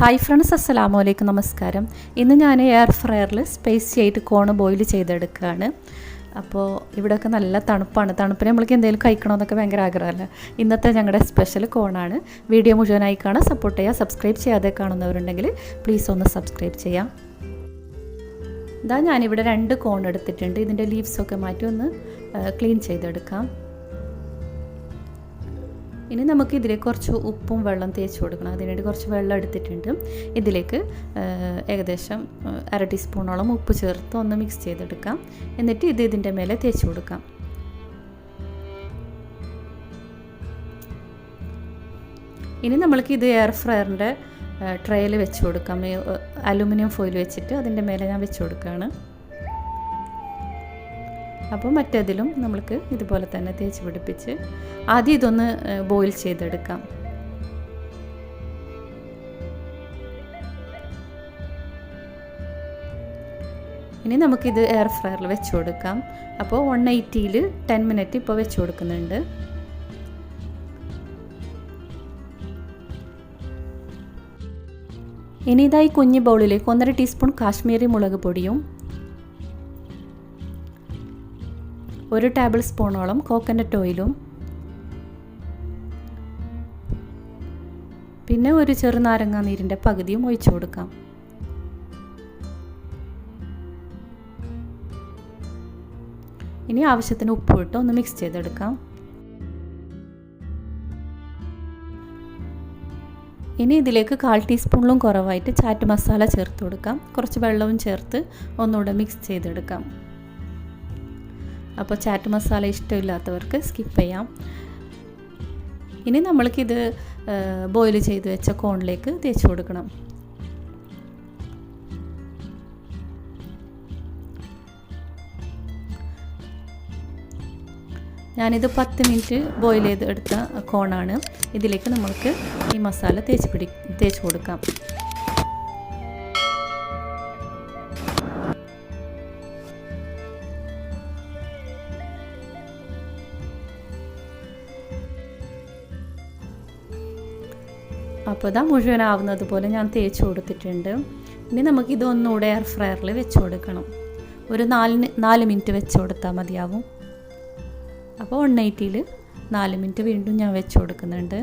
Hi friends അസ്സലാമു അലൈക്കും നമസ്കാരം. ഇന്ന് ഞാൻ എയർ ഫ്രയറിൽ സ്പൈസി ആയിട്ട് കോണ് ബോയിൽ ചെയ്തെടുക്കുകയാണ് അപ്പോൾ ഇവിടെയൊക്കെ നല്ല തണുപ്പാണ്. തണുപ്പിന് നമ്മൾക്ക് എന്തെങ്കിലും കഴിക്കണമെന്നൊക്കെ ഭയങ്കര ആഗ്രഹമല്ല ഇന്നത്തെ ഞങ്ങളുടെ സ്പെഷ്യൽ കോണാണ് വീഡിയോ മുഴുവനായി കാണാൻ സപ്പോർട്ട് ചെയ്യുക സബ്സ്ക്രൈബ് ചെയ്യാതെ കാണുന്നവരുണ്ടെങ്കിൽ പ്ലീസ് ഒന്ന് സബ്സ്ക്രൈബ് ചെയ്യാം. ഇതാ ഞാനിവിടെ രണ്ട് കോൺ എടുത്തിട്ടുണ്ട്. ഇതിന്റെ ലീവ്സൊക്കെ മാറ്റി ഒന്ന് ക്ലീൻ ചെയ്തെടുക്കാം. ഇനി നമുക്ക് ഇതിലേക്ക് കുറച്ച് ഉപ്പും വെള്ളം തേച്ച് കൊടുക്കണം. അതിനുവേണ്ടി കുറച്ച് വെള്ളം എടുത്തിട്ടുണ്ട്. ഇതിലേക്ക് ഏകദേശം അര ടീസ്പൂണോളം ഉപ്പ് ചേർത്ത് ഒന്ന് മിക്സ് ചെയ്തെടുക്കാം. എന്നിട്ട് ഇത് ഇതിന്റെ മേലെ തേച്ച് കൊടുക്കാം. ഇനി നമ്മൾക്ക് ഇത് എയർ ഫ്രയറിന്റെ ട്രേയിൽ വെച്ച് കൊടുക്കാം. അലുമിനിയം ഫോയിൽ വെച്ചിട്ട് അതിന്റെ മേലെ ഞാൻ വെച്ച് കൊടുക്കുകയാണ്. അപ്പോൾ മറ്റേതിലും നമ്മൾക്ക് ഇതുപോലെ തന്നെ തേച്ച് പിടിപ്പിച്ച് ആദ്യം ഇതൊന്ന് ബോയിൽ ചെയ്തെടുക്കാം. ഇനി നമുക്കിത് എയർ ഫ്രയറിൽ വെച്ച് കൊടുക്കാം. അപ്പോൾ വൺ എയ്റ്റിയിൽ ടെൻ മിനിറ്റ് ഇപ്പോൾ വെച്ച് കൊടുക്കുന്നുണ്ട്. ഇനി ഇതായി കുഞ്ഞ് ബൗളിലേക്ക് ഒന്നര ടീസ്പൂൺ കാശ്മീരി മുളക് പൊടിയും ഒരു ടേബിൾ സ്പൂണോളം കോക്കനട്ട് ഓയിലും പിന്നെ ഒരു ചെറുനാരങ്ങ നീരിന്റെ പകുതിയും ഒഴിച്ചു കൊടുക്കാം. ഇനി ആവശ്യത്തിന് ഉപ്പ് ഇട്ട് ഒന്ന് മിക്സ് ചെയ്തെടുക്കാം. ഇനി ഇതിലേക്ക് കാൽ ടീസ്പൂണിലും കുറവായിട്ട് ചാറ്റ് മസാല ചേർത്ത് കൊടുക്കാം. കുറച്ച് വെള്ളവും ചേർത്ത് ഒന്നുകൂടെ മിക്സ് ചെയ്തെടുക്കാം. അപ്പോൾ ചാറ്റ് മസാല ഇഷ്ടമില്ലാത്തവർക്ക് സ്കിപ്പ് ചെയ്യാം. ഇനി നമ്മൾക്കിത് ബോയിൽ ചെയ്ത് വെച്ച കോണിലേക്ക് തേച്ച് കൊടുക്കണം. ഞാനിത് പത്ത് മിനിറ്റ് ബോയിൽ ചെയ്ത് എടുത്ത കോണാണ് ഇതിലേക്ക് നമ്മൾക്ക് ഈ മസാല തേച്ച് പിടി തേച്ച് കൊടുക്കാം. അപ്പോൾ ഇതാ മുഴുവനാവുന്നത് പോലെ ഞാൻ തേച്ച് കൊടുത്തിട്ടുണ്ട്. ഇനി നമുക്കിത് ഒന്നുകൂടെ എയർ ഫ്രയറിൽ വെച്ച് കൊടുക്കണം. ഒരു നാലിന് നാല് മിനിറ്റ് വെച്ച് കൊടുത്താൽ മതിയാവും. അപ്പോൾ വൺ എയ്റ്റിയിൽ നാല് മിനിറ്റ് വീണ്ടും ഞാൻ വെച്ച് കൊടുക്കുന്നുണ്ട്.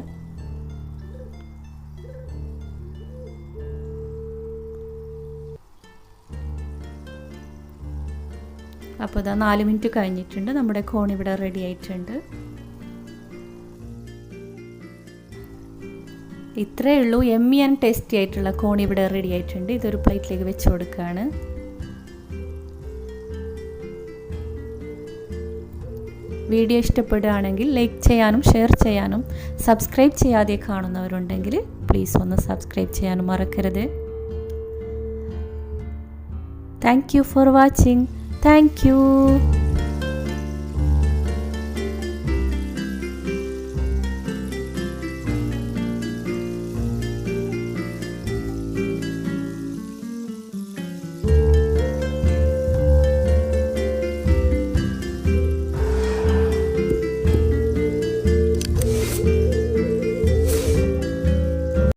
അപ്പോൾ ഇതാ നാല് മിനിറ്റ് കഴിഞ്ഞിട്ടുണ്ട്. നമ്മുടെ കോൺ ഇവിടെ റെഡി ആയിട്ടുണ്ട്. ഇത്രയേ ഉള്ളൂ. എമ്മി ആൻഡ് ടേസ്റ്റി ആയിട്ടുള്ള കോൺ ഇവിടെ റെഡി ആയിട്ടുണ്ട്. ഇതൊരു പ്ലേറ്റിലേക്ക് വെച്ച് കൊടുക്കുകയാണ് വീഡിയോ ഇഷ്ടപ്പെടുകയാണെങ്കിൽ ലൈക്ക് ചെയ്യാനും ഷെയർ ചെയ്യാനും സബ്സ്ക്രൈബ് ചെയ്യാതെ കാണുന്നവരുണ്ടെങ്കിൽ പ്ലീസ് ഒന്ന് സബ്സ്ക്രൈബ് ചെയ്യാനും മറക്കരുത്. Thank you for watching thank you